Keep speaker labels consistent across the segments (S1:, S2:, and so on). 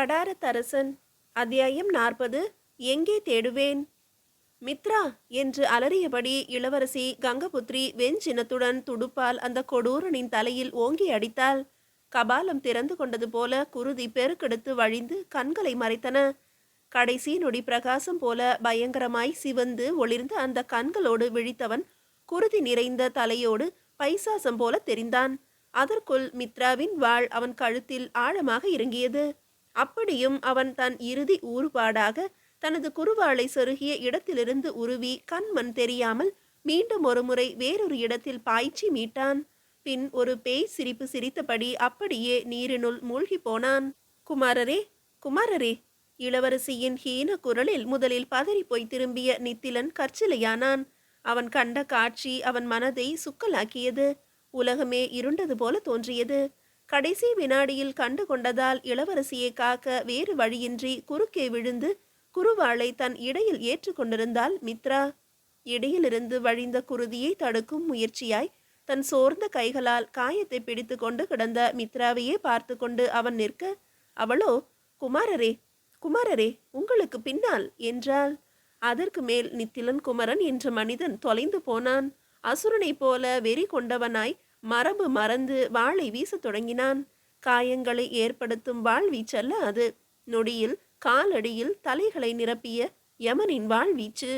S1: கடாரத்தரசன். அத்தியாயம் நாற்பது. எங்கே தேடுவேன்? மித்ரா என்று அலறியபடி இளவரசி கங்கபுத்ரி வெஞ்சினத்துடன் துடுப்பால் அந்த கொடூரனின் தலையில் ஓங்கி அடித்தாள். கபாலம் திறந்து கொண்டது போல குருதி பெருக்கெடுத்து வழிந்து கண்களை மறைத்தன. கடைசி நொடி பிரகாசம் போல பயங்கரமாய் சிவந்து ஒளிர்ந்து அந்த கண்களோடு விழித்தவன் குருதி நிறைந்த தலையோடு பைசாசம் போல தெரிந்தான். அதற்குள் மித்ராவின் வாள் அவன் கழுத்தில் ஆழமாக இறங்கியது. அப்படியும் அவன் தன் இறுதி ஊறுபாடாக தனது குருவாளை சொருகிய இடத்திலிருந்து உருவி கண்மண் தெரியாமல் மீண்டும் ஒருமுறை வேறொரு இடத்தில் பாய்ச்சி மீட்டான். பின் ஒரு பேய் சிரிப்பு சிரித்தபடி அப்படியே நீரினுள் மூழ்கி போனான். குமாரரே குமாரரே இளவரசியின் ஹீன குரலில் முதலில் பதறிப்போய் திரும்பிய நித்திலன் கற்சிலையானான். அவன் கண்ட காட்சி அவன் மனதை சுக்கலாக்கியது. உலகமே இருண்டது போல தோன்றியது. கடைசி வினாடியில் கண்டு கொண்டதால் இளவரசியை காக்க வேறு வழியின்றி குறுக்கே விழுந்து குருவாளை தன் இடையில் ஏற்றுக்கொண்டிருந்தாள் மித்ரா. இடையிலிருந்து வழிந்த குருதியை தடுக்கும் முயற்சியாய் தன் சோர்ந்த கைகளால் காயத்தை பிடித்து கொண்டு கிடந்த மித்ராவையே பார்த்து கொண்டு அவன் நிற்க அவளோ குமாரரே குமாரரே உங்களுக்கு பின்னால் என்றாள். அதற்கு மேல் நித்திலன் குமரன் என்ற மனிதன் தொலைந்து போனான். அசுரனைப் போல வெறி கொண்டவனாய் மரபு மறந்து வாளை வீசத் தொடங்கினான். காயங்களை ஏற்படுத்தும் வாழ்வீச்சல்ல அது. நொடியில் காலடியில் தலைகளை நிரப்பிய யமனின் வாழ்வீச்சு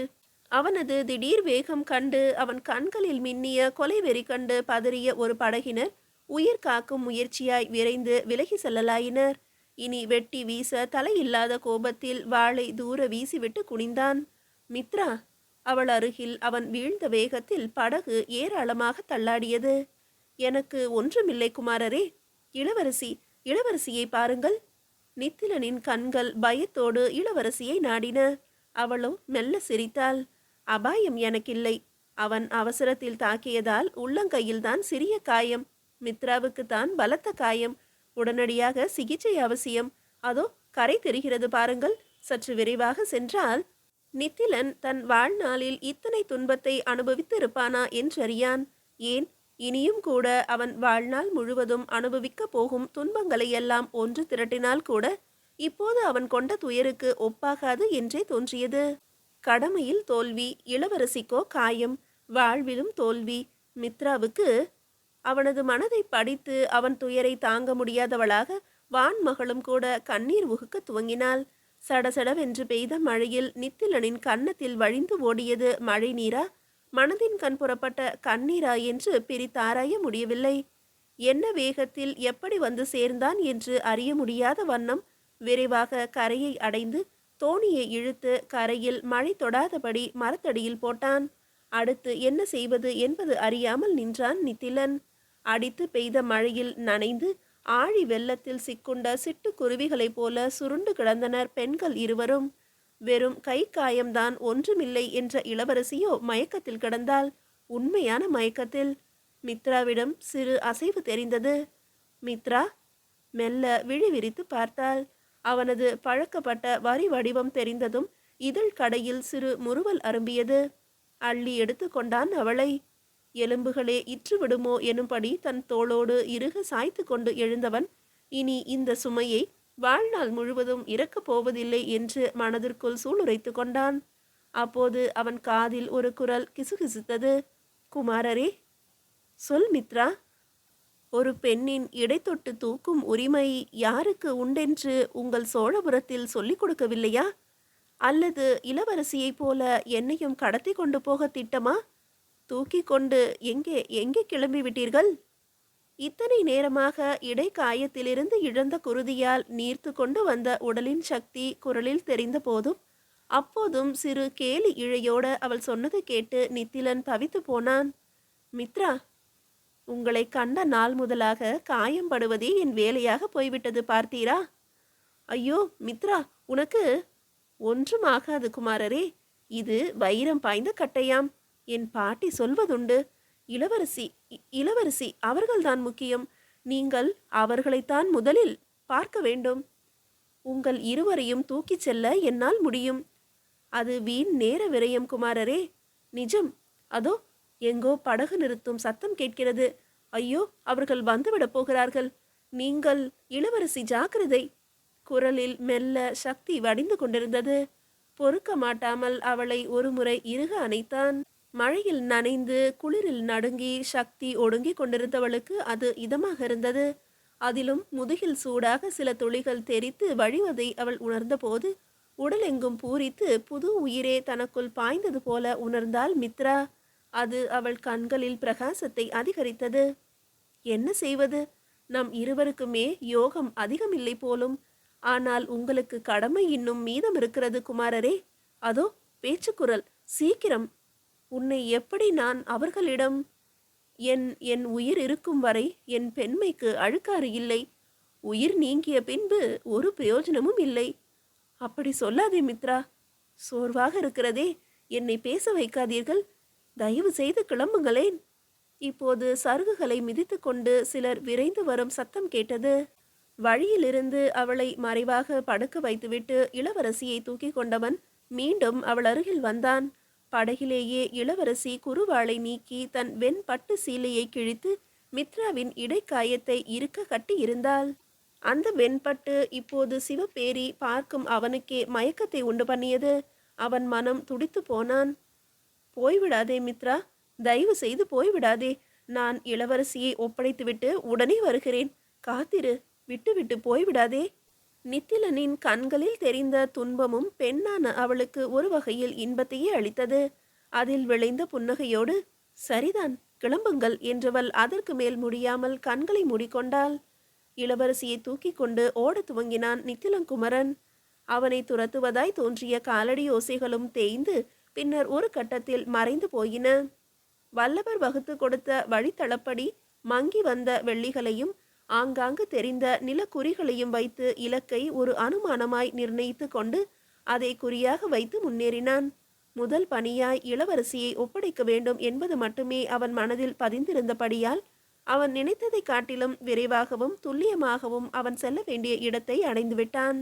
S1: அவனது திடீர் வேகம் கண்டு அவன் கண்களில் மின்னிய கொலைவெறி கண்டு பதறிய ஒரு படகினர் உயிர் காக்கும் முயற்சியாய் விரைந்து விலகி செல்லலாயினர். இனி வெட்டி வீச தலையில்லாத கோபத்தில் வாளை தூர வீசிவிட்டு குனிந்தான். மித்ரா! அவள் அருகில் அவன் வீழ்ந்த வேகத்தில் படகு ஏராளமாக தள்ளாடியது. எனக்கு ஒன்றுமில்லை குமாரரே. இளவரசி இளவரசியை பாருங்கள். நித்திலனின் கண்கள் பயத்தோடு இளவரசியை நாடின. அவளோ மெல்ல சிரித்தாள். அபாயம் எனக்கில்லை. அவன் அவசரத்தில் தாக்கியதால் உள்ளங்கையில்தான் சிறிய காயம். மித்ராவுக்கு தான் பலத்த காயம். உடனடியாக சிகிச்சை அவசியம். அதோ கரை தெரிகிறது பாருங்கள். சற்று விரைவாக சென்றால் நித்திலன் தன் வாழ்நாளில் இத்தனை துன்பத்தை அனுபவித்திருப்பானா என்றறியான். ஏன்? இனியும் கூட அவன் வாழ்நாள் முழுவதும் அனுபவிக்கப் போகும் துன்பங்களை எல்லாம் ஒன்று திரட்டினால் கூட இப்போது அவன் கொண்ட துயருக்கு ஒப்பாகாது என்றே தோன்றியது. கடமையில் தோல்வி இளவரசிக்கோ காயம் வாழ்விலும் தோல்வி. மித்ராவுக்கு அவனது மனதை படித்து அவன் துயரை தாங்க முடியாதவளாக வான்மகளும் கூட கண்ணீர் உகுக்க துவங்கினாள். சடசடவென்று பெய்த மழையில் நித்திலனின் கன்னத்தில் வழிந்து ஓடியது மழை நீரா மனதின் கண் புறப்பட்ட கண்ணீரா என்று பிரித்தாராய முடியவில்லை. என்ன வேகத்தில் எப்படி வந்து சேர்ந்தான் என்று அறிய முடியாத வண்ணம் விரைவாக கரையை அடைந்து தோணியை இழுத்து கரையில் மழை தொடாதபடி மரத்தடியில் போட்டான். அடுத்து என்ன செய்வது என்பது அறியாமல் நின்றான் நித்திலன். அடித்து பெய்த மழையில் நனைந்து ஆழி வெள்ளத்தில் சிக்குண்ட சிட்டுக்குருவிகளைப் போல சுருண்டு கிடந்தனர் பெண்கள் இருவரும். வெறும் கை காயம்தான் ஒன்றுமில்லை என்ற இளவரசியோ மயக்கத்தில் கிடந்தாள். உண்மையான மயக்கத்தில். மித்ராவிடம் சிறு அசைவு தெரிந்தது. மித்ரா? மெல்ல விழி விரித்து பார்த்தாள். அவனது பழக்கப்பட்ட வரி வடிவம் தெரிந்ததும் இதழ் கடையில் சிறு முறுவல் அரும்பியது. அள்ளி எடுத்து கொண்டான் அவளை. எலும்புகளே இற்றுவிடுமோ எனும்படி தன் தோளோடு இறுக சாய்த்து கொண்டு எழுந்தவன் இனி இந்த சுமையை வாழ்நாள் முழுவதும் இறக்கப் போவதில்லை என்று மனதிற்குள் சூளுரைத்து கொண்டான். அப்போது அவன் காதில் ஒரு குரல் கிசுகிசுத்தது. குமாரரே சொல் மித்ரா. ஒரு பெண்ணின் இடைத்தொட்டு தூக்கும் உரிமை யாருக்கு உண்டென்று உங்கள் சோழபுரத்தில் சொல்லிக் கொடுக்கவில்லையா? அல்லது இளவரசியைப் போல என்னையும் கடத்தி கொண்டு போக திட்டமா? தூக்கி கொண்டு எங்கே எங்கே கிளம்பி விட்டீர்கள் இத்தனை நேரமாக இடைக்காயத்திலிருந்து இழந்த குருதியால் நீர்த்து கொண்டு வந்த உடலின் சக்தி குரலில் தெரிந்த போதும் அப்போதும் சிறு கேலி இழையோட அவள் சொன்னதை கேட்டு நித்திலன் தவித்து போனான். மித்ரா உங்களை கண்ட நாள் முதலாக காயம்படுவதே என் வேலையாக போய்விட்டது பார்த்தீரா? ஐயோ மித்ரா உனக்கு ஒன்றும் ஆகாது குமாரரே. இது வைரம் பாய்ந்த கட்டையாம். என் பாட்டி சொல்வதுண்டு. இளவரசி இ- இளவரசி அவர்கள்தான் முக்கியம். நீங்கள் அவர்களைத்தான் முதலில் பார்க்க வேண்டும். உங்கள் இருவரையும் தூக்கிச் செல்ல என்னால் முடியும். அது வீண் நேர விரயம் குமாரரே. நிஜம். அதோ எங்கோ படகு நிறுத்தும் சத்தம் கேட்கிறது. ஐயோ அவர்கள் வந்துவிடப் போகிறார்கள். நீங்கள் இளவரசி ஜாக்கிரதை. குரலில் மெல்ல சக்தி வடிந்து கொண்டிருந்தது. பொறுக்க மாட்டாமல் அவளை ஒருமுறை இறுக அணைத்தான். மழையில் நனைந்து குளிரில் நடுங்கி சக்தி ஒடுங்கிக் கொண்டிருந்தவளுக்கு அது இதமாக இருந்தது. அதிலும் முதுகில் சூடாக சில துளிகள் தெரித்து வழிவதை அவள் உணர்ந்தபோது உடலெங்கும் பூரித்து புது உயிரே தனக்குள் பாய்ந்தது போல உணர்ந்தாள் மித்ரா. அது அவள் கண்களில் பிரகாசத்தை அதிகரித்தது. என்ன செய்வது? நம் இருவருக்குமே யோகம் அதிகமில்லை போலும். ஆனால் உங்களுக்கு கடமை இன்னும் மீதம் இருக்கிறது குமாரரே. அதோ பேச்சுக்குரல். சீக்கிரம். உன்னை எப்படி நான் அவர்களிடம் என் என் உயிர் இருக்கும் வரை என் பெண்மைக்கு அழுக்காறு இல்லை. உயிர் நீங்கிய பின்பு ஒரு பிரயோஜனமும் இல்லை. அப்படி சொல்லாதே மித்ரா. சோர்வாக இருக்கிறதே. என்னை பேச வைக்காதீர்கள். தயவு செய்து கிளம்புங்களேன். இப்போது சருகுகளை மிதித்துக்கொண்டு சிலர் விரைந்து வரும் சத்தம் கேட்டது. வழியிலிருந்து அவளை மறைவாக படுக்க வைத்துவிட்டு இளவரசியை தூக்கி கொண்டவன் மீண்டும் அவள் அருகில் வந்தான். படகிலேயே இளவரசி குருவாளை நீக்கி தன் வெண் பட்டு சீலையை கிழித்து மித்ராவின் இடைக்காயத்தை இருக்க கட்டியிருந்தாள். அந்த வெண்பட்டு இப்போது சிவப்பேரி பார்க்கும் அவனுக்கே மயக்கத்தை உண்டு பண்ணியது. அவன் மனம் துடித்து போனான். போய்விடாதே மித்ரா தயவு செய்து போய்விடாதே. நான் இளவரசியை ஒப்படைத்துவிட்டு உடனே வருகிறேன். காத்திரு விட்டுவிட்டு போய்விடாதே. நித்திலனின் கண்களில் தெரிந்த துன்பமும் பெண்ணான அவளுக்கு ஒரு வகையில் இன்பத்தையே அளித்தது. அதில் விளைந்த புன்னகையோடு சரிதான் கிளம்புங்கள் என்றவள் அதற்கு மேல் முடியாமல் கண்களை மூடிக்கொண்டாள். இளவரசியை தூக்கிக் கொண்டு ஓடத் துவங்கினான் நித்திலங்குமரன். அவனை துரத்துவதாய் தோன்றிய காலடி ஓசைகளும் தேய்ந்து பின்னர் ஒரு கட்டத்தில் மறைந்து போயின. வல்லவர் வகுத்து கொடுத்த வழித்தளப்படி மங்கி வந்த வெள்ளிகளையும் ஆங்காங்கு தெரிந்த நிலக்குறிகளையும் வைத்து இலக்கை ஒரு அனுமானமாய் நிர்ணயித்து கொண்டு அதை குறியாக வைத்து முன்னேறினான். முதல் பணியாய் இளவரசியை ஒப்படைக்க வேண்டும் என்பது மட்டுமே அவன் மனதில் பதிந்திருந்தபடியால் அவன் நினைத்ததைக் காட்டிலும் விரைவாகவும் துல்லியமாகவும் அவன் செல்ல வேண்டிய இடத்தை அடைந்துவிட்டான்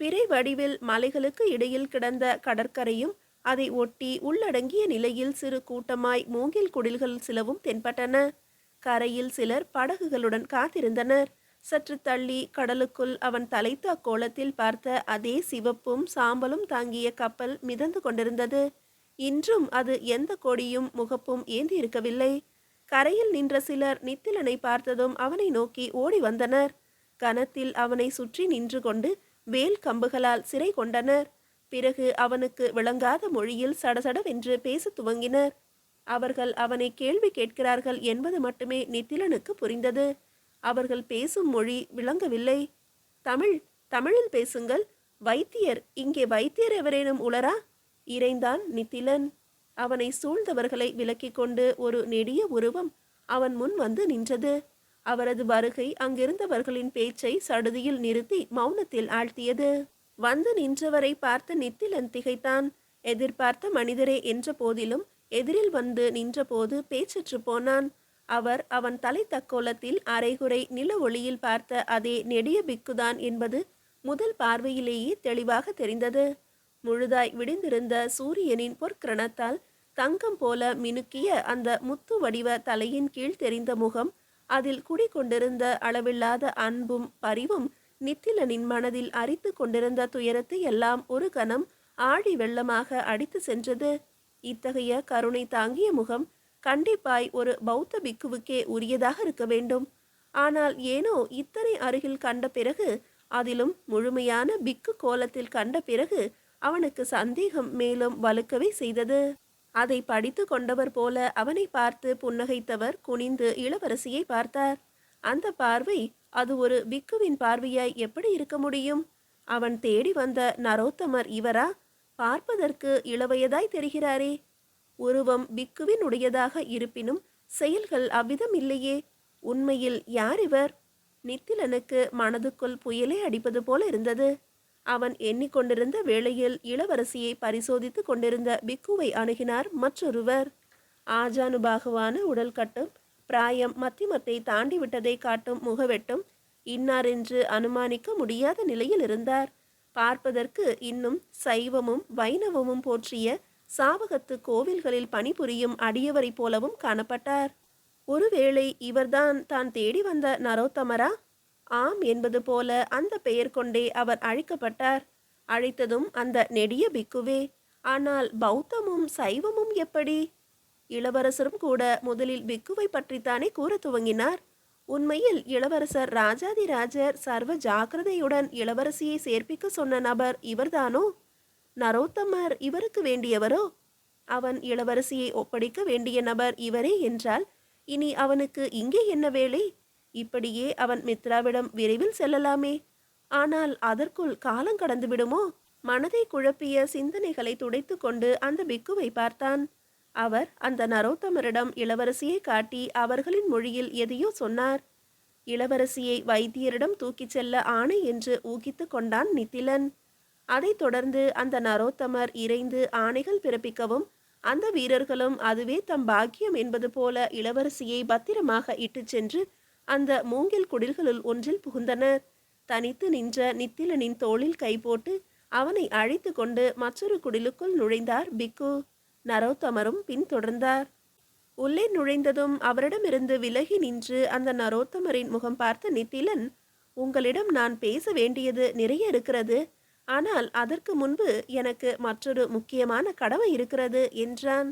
S1: பிறை வடிவில் மலைகளுக்கு இடையில் கிடந்த கடற்கரையும் அதை ஒட்டி உள்ளடங்கிய நிலையில் சிறு கூட்டமாய் மூங்கில் குடில்கள் சிலவும் தென்பட்டன. கரையில் சிலர் படகுகளுடன் காத்திருந்தனர். சற்று தள்ளி கடலுக்குள் அவன் தலைத்த அக்கோலத்தில் பார்த்த அதே சிவப்பும் சாம்பலும் தாங்கிய கப்பல் மிதந்து கொண்டிருந்தது. இன்றும் அது எந்த கொடியும் முகப்பும் ஏந்தி இருக்கவில்லை. கரையில் நின்ற சிலர் நித்திலனை பார்த்ததும் அவனை நோக்கி ஓடி வந்தனர். கனத்தில் அவனை சுற்றி நின்று கொண்டு வேல் கம்புகளால் சிறை கொண்டனர். பிறகு அவனுக்கு விளங்காத மொழியில் சடசடவென்று பேசத் துவங்கினர். அவர்கள் அவனை கேள்வி கேட்கிறார்கள் என்பது மட்டுமே நித்திலனுக்கு புரிந்தது. அவர்கள் பேசும் மொழி விளங்கவில்லை. தமிழ் தமிழில் பேசுங்கள். வைத்தியர் இங்கே வைத்தியர் எவரேனும் உளரா? இறைந்தான் நித்திலன். அவனை சூழ்ந்தவர்களை விலக்கிக் கொண்டு ஒரு நெடிய உருவம் அவன் முன் வந்து நின்றது. அவரது வருகை அங்கிருந்தவர்களின் பேச்சை சடுதியில் நிறுத்தி மௌனத்தில் ஆழ்த்தியது. வந்து நின்றவரை பார்த்த நித்திலன் திகைத்தான். எதிர்பார்த்த மனிதரே என்ற போதிலும் எதிரில் வந்து நின்றபோது பேச்சற்று போனான். அவர் அவன் தலை தக்கோலத்தில் அரைகுறை நில ஒளியில் பார்த்த அதே நெடிய பிக்குதான் என்பது முதல் பார்வையிலேயே தெளிவாக தெரிந்தது. முழுதாய் விடிந்திருந்த சூரியனின் பொற்கிரணத்தால் தங்கம் போல மினுக்கிய அந்த முத்து வடிவ தலையின் கீழ் தெரிந்த முகம் அதில் குடிக்கொண்டிருந்த அளவில்லாத அன்பும் பரிவும் நித்திலனின் மனதில் அரித்து கொண்டிருந்த துயரத்தை எல்லாம் ஒரு கணம் ஆழி வெள்ளமாக அடித்து சென்றது. இத்தகைய கருணை தாங்கிய முகம் கண்டிப்பாய் ஒரு பௌத்த பிக்குவுக்கே உரியதாக இருக்க வேண்டும். ஆனால் ஏனோ இத்தனை அருகில் கண்ட பிறகு அதிலும் முழுமையான பிக்கு கோலத்தில் கண்ட பிறகு அவனுக்கு சந்தேகம் மேலும் வலுக்கவே செய்தது. அதை படித்து கொண்டவர் போல அவனை பார்த்து புன்னகைத்தவர் குனிந்து இளவரசியை பார்த்தார். அந்த பார்வை அது ஒரு பிக்குவின் பார்வையாய் எப்படி இருக்க முடியும்? அவன் தேடி வந்த நரோத்தமர் இவரா? பார்ப்பதற்கு இளவயதாய் தெரிகிறாரே. உருவம் பிக்குவின் உடையதாக இருப்பினும் செயல்கள் அவ்விதம் இல்லையே உண்மையில் யார் இவர்? நித்திலனுக்கு மனதுக்குள் புயலே அடிப்பது போல இருந்தது. அவன் எண்ணிக்கொண்டிருந்த வேளையில் இளவரசியை பரிசோதித்து கொண்டிருந்த பிக்குவை அணுகினார் மற்றொருவர். ஆஜானுபாகுவான உடல் கட்டும் பிராயம் மத்திமத்தை தாண்டி விட்டதை காட்டும் முகவெட்டும் இன்னாரென்று அனுமானிக்க முடியாத நிலையில் இருந்தார். பார்ப்பதற்கு இன்னும் சைவமும் வைணவமும் போற்றிய சாவகத்து கோவில்களில் பணிபுரியும் அடியவரைப் போலவும் காணப்பட்டார். ஒருவேளை இவர்தான் தான் தேடி வந்த நரோத்தமரா? ஆம் என்பது போல அந்த பெயர் கொண்டே அவர் அழைக்கப்பட்டார். அழைத்ததும் அந்த நெடிய பிக்குவே ஆனால் பௌத்தமும் சைவமும் எப்படி? இளவரசரும் கூட முதலில் பிக்குவை பற்றித்தானே கூறத் துவங்கினார். உண்மையில் இளவரசர் ராஜாதிராஜர் சர்வ ஜாக்கிரதையுடன் இளவரசியை சேர்ப்பிக்க சொன்ன நபர் இவர்தானோ? நரோத்தமர் இவருக்கு வேண்டியவரோ? அவன் இளவரசியை ஒப்படைக்க வேண்டிய நபர் இவரே என்றால் இனி அவனுக்கு இங்கே என்ன வேலை? இப்படியே அவன் மித்ராவிடம் விரைவில் செல்லலாமே. ஆனால் அதற்குள் காலம் கடந்து விடுமோ மனதை குழப்பிய சிந்தனைகளை துடைத்து கொண்டு அந்த பிக்குவை பார்த்தான். அவர் அந்த நரோத்தமரிடம் இளவரசியை காட்டி அவர்களின் மொழியில் எதையோ சொன்னார். இளவரசியை வைத்தியரிடம் தூக்கிச் செல்ல ஆணை என்று ஊகித்து கொண்டான் நித்திலன். அதைத் தொடர்ந்து அந்த நரோத்தமர் இறைந்து ஆணைகள் பிறப்பிக்கவும் அந்த வீரர்களும் அதுவே தம் பாக்கியம் என்பது போல இளவரசியை பத்திரமாக இட்டுச் சென்று அந்த மூங்கில் குடில்களுள் ஒன்றில் புகுந்தனர். தனித்து நின்ற நித்திலனின் தோளில் கை போட்டு அவனை அழைத்து கொண்டு மற்றொரு குடிலுக்குள் நுழைந்தார் பிக்கு. நரோத்தமரும் பின்தொடர்ந்தார். உள்ளே நுழைந்ததும் அவரிடமிருந்து விலகி நின்று அந்த நரோத்தமரின் முகம் பார்த்த நித்திலன் உங்களிடம் நான் பேச வேண்டியது நிறைய இருக்கிறது. ஆனால் அதற்கு முன்பு எனக்கு மற்றொரு முக்கியமான கடமை இருக்கிறது என்றான்.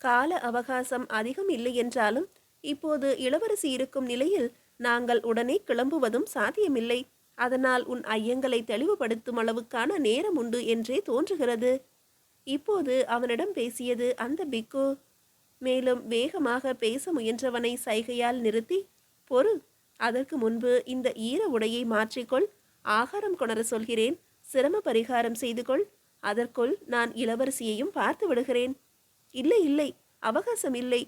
S1: கால அவகாசம் அதிகம் இல்லை என்றாலும் இப்போது இளவரசி இருக்கும் நிலையில் நாங்கள் உடனே கிளம்புவதும் சாத்தியமில்லை. அதனால் உன் ஐயங்களை தெளிவுபடுத்தும் அளவுக்கான நேரம் உண்டு என்றே தோன்றுகிறது. இப்போது அவனிடம் பேசியது அந்த பிக்கு. மேலும் வேகமாக பேச முயன்றவனை சைகையால் நிறுத்தி பொறு அதற்கு முன்பு இந்த ஈர உடையை மாற்றிக்கொள் ஆகாரம் கொணர சொல்கிறேன் சிரம பரிகாரம் செய்து கொள் அதற்குள் நான் இளவரசியையும் பார்த்து விடுகிறேன். இல்லை இல்லை அவகாசம் இல்லை.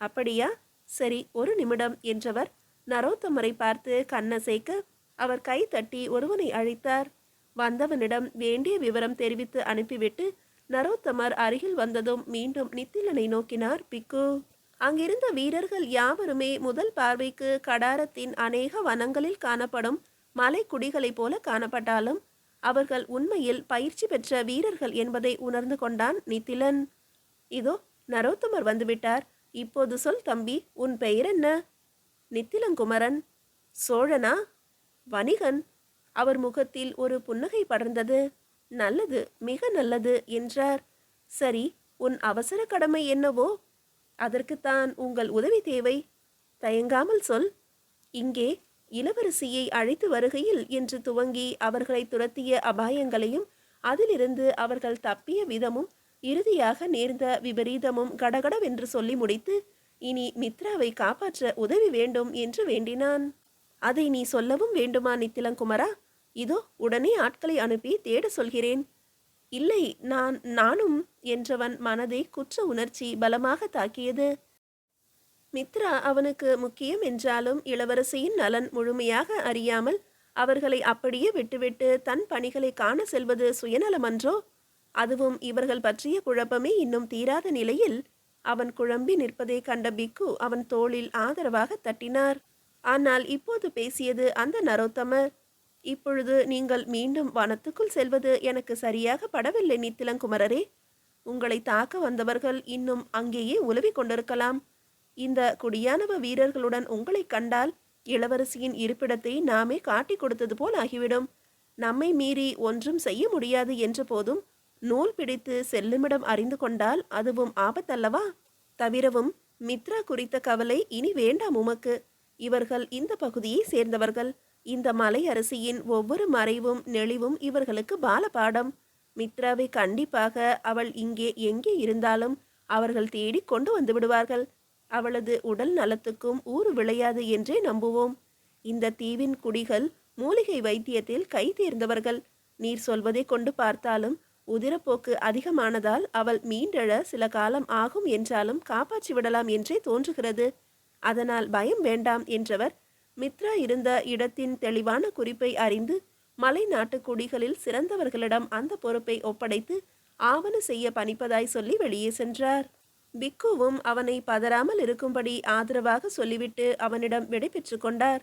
S1: அப்படியா? சரி ஒரு நிமிடம் என்றவர் நரோத்தமரை பார்த்து கண்ணசைக்க அவர் கை தட்டி ஒருவனை அழைத்தார். வந்தவனிடம் வேண்டிய விவரம் தெரிவித்து அனுப்பிவிட்டு நரோத்தமர் அருகில் வந்ததும் மீண்டும் நித்திலனை நோக்கினார் பிக்கு. அங்கிருந்த வீரர்கள் யாவருமே முதல் பார்வைக்கு கடாரத்தின் அநேக வனங்களில் காணப்படும் மலைக்குடிகளைப் போல காணப்பட்டாலும் அவர்கள் உண்மையில் பயிற்சி பெற்ற வீரர்கள் என்பதை உணர்ந்து கொண்டான் நித்திலன். இதோ நரோத்தமர் வந்துவிட்டார். இப்போது சொல் தம்பி உன் பெயர் என்ன நித்திலங்குமரன். சோழனா? வணிகன். அவர் முகத்தில் ஒரு புன்னகை படர்ந்தது. நல்லது மிக நல்லது என்றார். சரி உன் அவசர கடமை என்னவோ? அதற்குத்தான் உங்கள் உதவி தேவை. தயங்காமல் சொல். இங்கே இளவரசியை அழைத்து வருகையில் என்று துவங்கி அவர்களை துரத்திய அபாயங்களையும் அதிலிருந்து அவர்கள் தப்பிய விதமும் இறுதியாக நேர்ந்த விபரீதமும் கடகடவென்று சொல்லி முடித்து இனி மித்ராவை காப்பாற்ற உதவி வேண்டும் என்று வேண்டினான். அதை நீ சொல்லவும் வேண்டுமா நித்திலங்குமரா? இதோ உடனே ஆட்களை அனுப்பி தேட சொல்கிறேன். இல்லை நான் நானும் என்றவன் மனதை குற்ற உணர்ச்சி பலமாக தாக்கியது. மித்ரா அவனுக்கு முக்கியம் என்றாலும் இளவரசியின் நலன் முழுமையாக அறியாமல் அவர்களை அப்படியே விட்டுவிட்டு தன் பணிகளை காண செல்வது சுயநலமன்றோ? அதுவும் இவர்கள் பற்றிய குழப்பமே இன்னும் தீராத நிலையில் அவன் குழம்பி நிற்பதை கண்ட பிக்கு அவன் தோளில் ஆதரவாக தட்டினார். ஆனால் இப்போது பேசியது அந்த நரோத்தமர். இப்பொழுது நீங்கள் மீண்டும் வனத்துக்குள் செல்வது எனக்கு சரியாக படவில்லை நித்திலங்குமரரே. உங்களை தாக்க வந்தவர்கள் இன்னும் அங்கேயே உலவிக் கொண்டிருக்கலாம். இந்த குடியானவ வீரர்களுடன் உங்களை கண்டால் இளவரசியின் இருப்பிடத்தை நாமே காட்டிக் கொடுத்தது போல் ஆகிவிடும். நம்மை மீறி ஒன்றும் செய்ய முடியாது என்ற போதும் நூல் பிடித்து செல்லுமிடம் அறிந்து கொண்டால் அதுவும் ஆபத்தல்லவா? தவிரவும் மித்ரா குறித்த கவலை இனி வேண்டாம் உமக்கு. இவர்கள் இந்த பகுதியை சேர்ந்தவர்கள். இந்த மலை அரசியின் ஒவ்வொரு மறைவும் நெளிவும் இவர்களுக்கு பாலபாடம். மித்ராவை கண்டிப்பாக அவள் இங்கே எங்கே இருந்தாலும் அவர்கள் தேடி கொண்டு வந்து விடுவார்கள். அவளது உடல் நலத்துக்கும் ஊறு விளையாது என்றே நம்புவோம். இந்த தீவின் குடிகள் மூலிகை வைத்தியத்தில் கை தேர்ந்தவர்கள். நீர் சொல்வதை கொண்டு பார்த்தாலும் உதிரப்போக்கு அதிகமானதால் அவள் மீண்டெழ சில காலம் ஆகும் என்றாலும் காப்பாற்றி விடலாம் என்றே தோன்றுகிறது. அதனால் பயம் வேண்டாம் என்றவர் மித்ரா இருந்த இடத்தின் தெளிவான குறிப்பை அறிந்து மலை நாட்டு குடிகளில் சிறந்தவர்களிடம் அந்த பொறுப்பை ஒப்படைத்து ஆவண செய்ய பணிப்பதாய் சொல்லி வெளியே சென்றார். பிக்குவும் அவனை பதறாமல் இருக்கும்படி ஆதரவாக சொல்லிவிட்டு அவனிடம் விடைபெற்று கொண்டார்.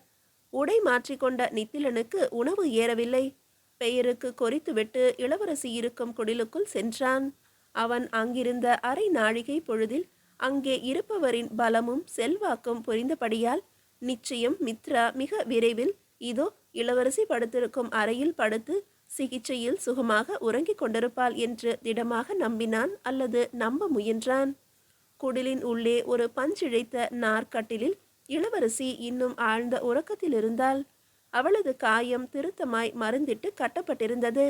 S1: உடை மாற்றிக்கொண்ட நித்திலனுக்கு உணவு ஏறவில்லை. பெயருக்கு கொறித்துவிட்டு இளவரசி இருக்கும் குடிலுக்குள் சென்றான். அவன் அங்கிருந்த அரை நாழிகை பொழுதில் அங்கே இருப்பவரின் பலமும் செல்வாக்கும் புரிந்தபடியால் நிச்சயம் மித்ரா மிக விரைவில் இதோ இளவரசி படுத்திருக்கும் அறையில் படுத்து சிகிச்சையில் சுகமாக உறங்கிக் கொண்டிருப்பாள் என்று திடமாக நம்பினான் அல்லது நம்ப முயன்றான். குடிலின் உள்ளே ஒரு பஞ்சிழைத்த நார்க்கட்டிலில் இளவரசி இன்னும் ஆழ்ந்த உறக்கத்தில் இருந்தாள். அவளது காயம் திருத்தமாய் மருந்திட்டு கட்டப்பட்டிருந்தது.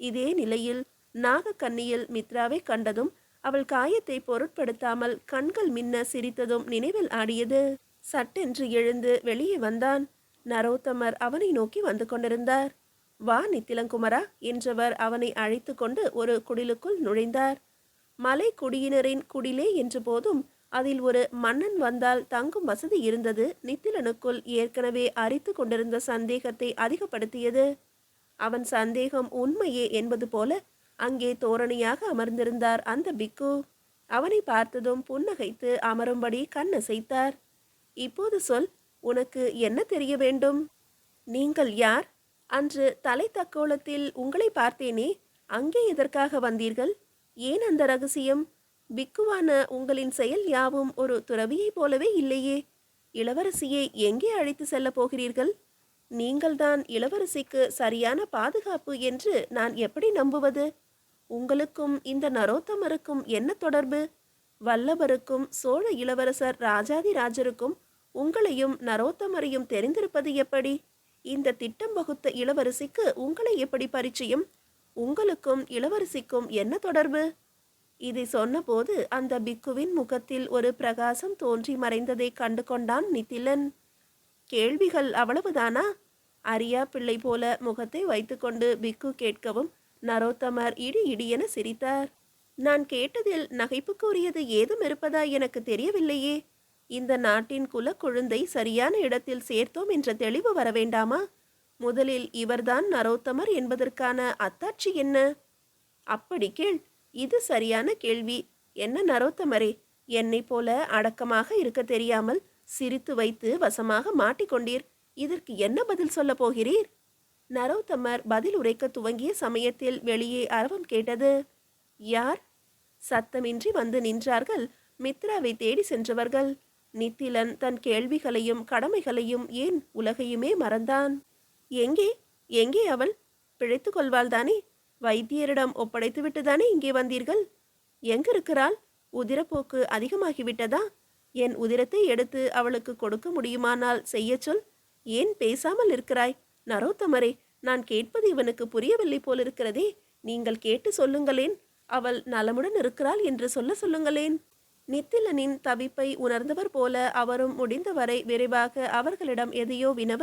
S1: இதே நிலையில் நாகக்கண்ணியில் மித்ராவை கண்டதும் அவள் காயத்தை பொருட்படுத்தாமல் கண்கள் மின்ன சிரித்ததும் நினைவில் ஆடியது. சட்டென்று எழுந்து வெளியே வந்தான். நரோத்தமர் அவனை நோக்கி வந்து கொண்டிருந்தார். வா நித்திலங்குமரா என்றவர் அவனை அழைத்து கொண்டு ஒரு குடிலுக்குள் நுழைந்தார். மலை குடியினரின் குடிலே என்ற போதும் அதில் ஒரு மன்னன் வந்தால் தங்கும் வசதி இருந்தது. நித்திலனுக்குள் ஏற்கனவே அரித்து கொண்டிருந்த சந்தேகத்தை அதிகப்படுத்தியது. அவன் சந்தேகம் உண்மையே என்பது போல அங்கே தோரணையாக அமர்ந்திருந்தார் அந்த பிக்கு. அவனை பார்த்ததும் புன்னகைத்து அமரும்படி கண்ணசைத்தார். இப்போது சொல் உனக்கு என்ன தெரிய வேண்டும்? நீங்கள் யார்? அன்று தலை தக்கோலத்தில் உங்களை பார்த்தேனே அங்கே எதற்காக வந்தீர்கள்? ஏன் அந்த ரகசியம்? பிக்குவான உங்களின் செயல் யாவும் ஒரு துறவியைப் போலவே இல்லையே. இளவரசியை எங்கே அழைத்து செல்லப் போகிறீர்கள்? நீங்கள்தான் இளவரசிக்கு சரியான பாதுகாப்பு என்று நான் எப்படி நம்புவது? உங்களுக்கும் இந்த நரோத்தமருக்கும் என்ன தொடர்பு? வல்லவருக்கும் சோழ இளவரசர் ராஜாதி ராஜருக்கும் உங்களையும் நரோத்தமரையும் தெரிந்திருப்பது எப்படி? இந்த திட்டம் வகுத்த இளவரசிக்கு உங்களை எப்படி பரிச்சயம்? உங்களுக்கும் இளவரசிக்கும் என்ன தொடர்பு? இதை சொன்னபோது அந்த பிக்குவின் முகத்தில் ஒரு பிரகாசம் தோன்றி மறைந்ததை கண்டு கொண்டான் நித்திலன். கேள்விகள் அவ்வளவுதானா? அரியா பிள்ளை போல முகத்தை வைத்துக்கொண்டு பிக்கு கேட்கவும் நரோத்தமர் இடி இடியென சிரித்தார். நான் கேட்டதில் நகைப்புக்குரியது ஏதும் இருப்பதா எனக்கு தெரியவில்லையே. இந்த நாட்டின் குலக்குழுந்தை சரியான இடத்தில் சேர்த்தோம் என்ற தெளிவு வர வேண்டாமா? முதலில் இவர்தான் நரோத்தமர் என்பதற்கான அத்தாட்சி என்ன? அப்படி கேள். இது சரியான கேள்வி. என்ன நரோத்தமரே? என்னைப் போல அடக்கமாக இருக்க தெரியாமல் சிரித்து வைத்து வசமாக மாட்டிக்கொண்டீர் இதற்கு என்ன பதில் சொல்லப் போகிறீர்? நரோத்தமர் பதில் உரைக்க துவங்கிய சமயத்தில் வெளியே அரவம் கேட்டது யார்? சத்தமின்றி வந்து நின்றார்கள். மித்ராவை தேடி சென்றவர்கள். நித்திலன் தன் கேள்விகளையும் கடமைகளையும் ஏன் உலகையுமே மறந்தான்? எங்கே? எங்கே அவள்? பிழைத்து கொள்வாள்தானே? வைத்தியரிடம் ஒப்படைத்து தானே இங்கே வந்தீர்கள்? எங்கிருக்கிறாள்? உதிரப்போக்கு அதிகமாகிவிட்டதா? என் உதிரத்தை எடுத்து அவளுக்கு கொடுக்க முடியுமானால் செய்யச் சொல். ஏன் பேசாமல் இருக்கிறாய்? நரோத்தமரே நான் கேட்பது இவனுக்கு புரியவில்லை போலிருக்கிறதே. நீங்கள் கேட்டு சொல்லுங்களேன். அவள் நலமுடன் இருக்கிறாள் என்று சொல்ல சொல்லுங்களேன். நித்திலனின் தவிப்பை உணர்ந்தவர் போல அவரும் முடிந்தவரை விரைவாக அவர்களிடம் எதையோ வினவ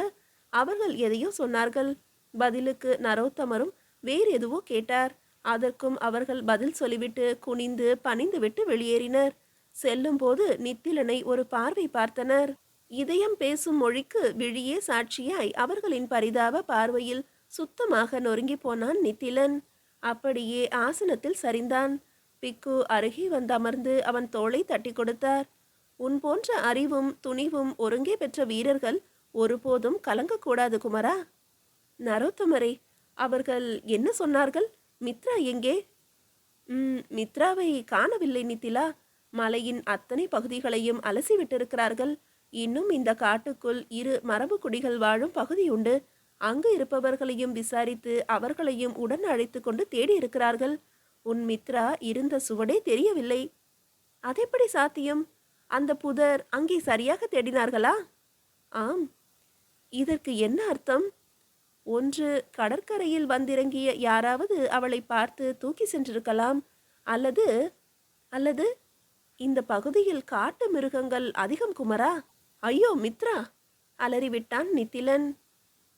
S1: அவர்கள் எதையோ சொன்னார்கள். பதிலுக்கு நரோத்தமரும் வேறு எதுவோ கேட்டார். அதற்கும் அவர்கள் பதில் சொல்லிவிட்டு குனிந்து பணிந்துவிட்டு வெளியேறினர். செல்லும்போது நித்திலனை ஒரு பார்வை பார்த்தனர். இதயம் பேசும் மொழிக்கு விழியே சாட்சியாய் அவர்களின் பரிதாப பார்வையில் சுத்தமாக நொறுங்கி போனான் நித்திலன். அப்படியே ஆசனத்தில் சரிந்தான். பிக்கு அருகே வந்து அமர்ந்து அவன் தோளை தட்டி கொடுத்தார். உன் போன்ற அறிவும் துணிவும் ஒருங்கே பெற்ற வீரர்கள் ஒருபோதும் கலங்கக்கூடாது குமரா. நரோத்தமரே அவர்கள் என்ன சொன்னார்கள்? மித்ரா எங்கே? ம் மித்ராவை காணவில்லை நித்திலா. மலையின் அத்தனை பகுதிகளையும் அலசி விட்டிருக்கிறார்கள் இன்னும் இந்த காட்டுக்குள் இரு மரபு குடிகள் வாழும் பகுதி உண்டு. அங்கு இருப்பவர்களையும் விசாரித்து அவர்களையும் உடன் அழைத்து கொண்டு தேடி இருக்கிறார்கள் உன் மித்ரா இருந்த சுவடே தெரியவில்லை. அதெப்படி சாத்தியம்? அந்த புதர் அங்கே சரியாக தேடினார்களா? ஆம். இதற்கு என்ன அர்த்தம்? ஒன்று கடற்கரையில் வந்திறங்கிய யாராவது அவளை பார்த்து தூக்கி சென்றிருக்கலாம். அல்லது அல்லது இந்த பகுதியில் காட்டு மிருகங்கள் அதிகம் குமரா? ஐயோ மித்ரா! அலறிவிட்டான் நித்திலன்.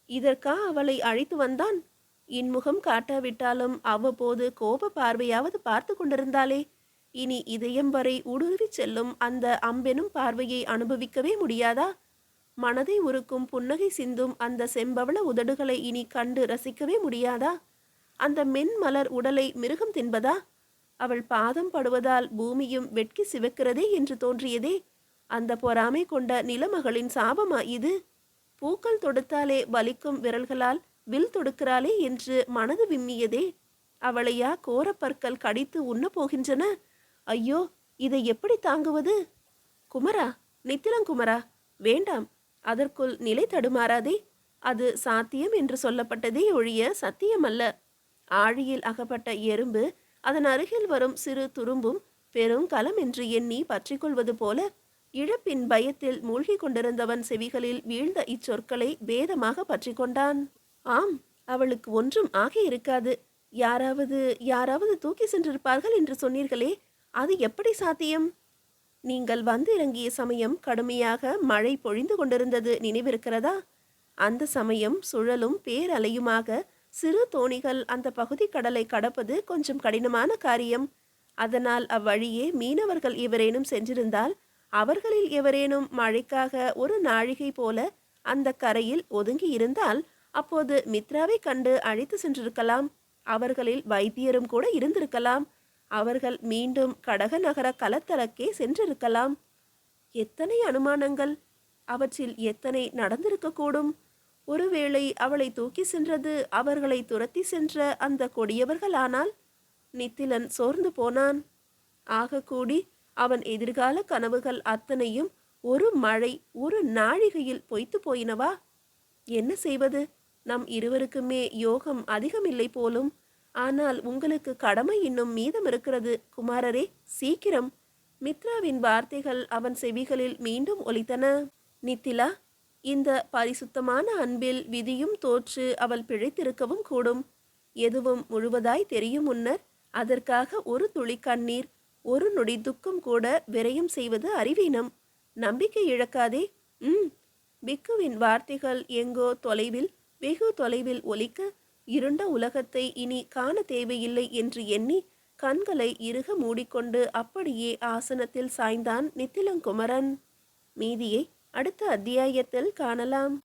S1: இதற்கா அவளை அழைத்து வந்தான்? இன்முகம் காட்டாவிட்டாலும் அவ்வப்போது கோப பார்வையாவது பார்த்து கொண்டிருந்தாளே. இனி இதயம் வரை ஊடுருவி செல்லும் அந்த அம்பெனும் பார்வையை அனுபவிக்கவே முடியாதா? மனதை உருக்கும் புன்னகை சிந்தும் அந்த செம்பவள உதடுகளை இனி கண்டு ரசிக்கவே முடியாதா? அந்த மென் மலர் உடலை மிருகம் தின்பதா? அவள் பாதம் படுவதால் பூமியும் வெட்கி சிவக்கிறதே என்று தோன்றியதே. அந்த பொறாமை கொண்ட நிலமகளின் சாபமா இது? பூக்கள் தொடுத்தாலே வலிக்கும் விரல்களால் வில் தொடுக்கிறாளே என்று மனது விம்மியதே. அவளையா கோரப்பற்கள் கடித்து உண்ண போகின்றன. ஐயோ இதை எப்படி தாங்குவது? குமரா நித்திலங்குமரா வேண்டாம். அதற்குள் நிலை தடுமாறாதே. அது சாத்தியம் என்று சொல்லப்பட்டதே ஒழிய சத்தியமல்ல. ஆழியில் அகப்பட்ட எறும்பு அதன் அருகில் வரும் சிறு துரும்பும் பெரும் கலம் என்று எண்ணி பற்றிக்கொள்வது போல இழப்பின் பயத்தில் மூழ்கிக் கொண்டிருந்தவன் செவிகளில் வீழ்ந்த இச்சொற்களை பேதமாக பற்றிக்கொண்டான் ஆம் அவளுக்கு ஒன்றும் ஆகியிருக்காது யாராவது யாராவது தூக்கி சென்றிருப்பார்கள் என்று சொன்னீர்களே அது எப்படி சாத்தியம்? நீங்கள் வந்து இறங்கிய சமயம் கடுமையாக மழை பொழிந்து கொண்டிருந்தது நினைவிருக்கிறதா? அந்த சமயம் சுழலும் பேரலையுமாக சிறு தோணிகள் அந்த பகுதி கடலை கடப்பது கொஞ்சம் கடினமான காரியம். அதனால் அவ்வழியே மீனவர்கள் எவரேனும் சென்றிருந்தால் அவர்களில் எவரேனும் மழைக்காக ஒரு நாழிகை போல அந்த கரையில் ஒதுங்கி இருந்தால் அப்போது மித்ராவை கண்டு அழைத்து சென்றிருக்கலாம். அவர்களில் வைத்தியரும் கூட இருந்திருக்கலாம். அவர்கள் மீண்டும் கடக நகர கலத்தலக்கே சென்றிருக்கலாம். எத்தனை அனுமானங்கள்? அவற்றில் எத்தனை நடந்திருக்கக்கூடும்? ஒருவேளை அவளை தூக்கி சென்றது அவர்களை துரத்தி சென்ற அந்த கொடியவர்களானால்? நித்திலன் சோர்ந்து போனான். ஆகக்கூடி அவன் எதிர்கால கனவுகள் அத்தனையும் ஒரு மழை ஒரு நாழிகையில் பொய்த்து போயினவா? என்ன செய்வது? நம் இருவருக்குமே யோகம் அதிகமில்லை போலும். ஆனால் உங்களுக்கு கடமை இன்னும் மீதம் இருக்கிறது குமாரரே சீக்கிரம். மித்ராவின் வார்த்தைகள் அவன் செவிகளில் மீண்டும் ஒலித்தன. நித்திலா இந்த பரிசுத்தமான அன்பில் விதியும் தோற்று அவள் பிழைத்திருக்கவும் கூடும். எதுவும் முழுவதாய் தெரியும் முன்னர் அதற்காக ஒரு துளி கண்ணீர் ஒரு நொடி துக்கம் கூட விரயம் செய்வது அறிவீனம். நம்பிக்கை இழக்காதே. ம். பிக்குவின் வார்த்தைகள் எங்கோ தொலைவில் வெகு தொலைவில் ஒலிக்க இருண்ட உலகத்தை இனி காண தேவையில்லை என்று எண்ணி கண்களை இறுக மூடிக்கொண்டு அப்படியே ஆசனத்தில் சாய்ந்தான் நித்திலங்குமரன். மீதியை அடுத்த அத்தியாயத்தில் காணலாம்.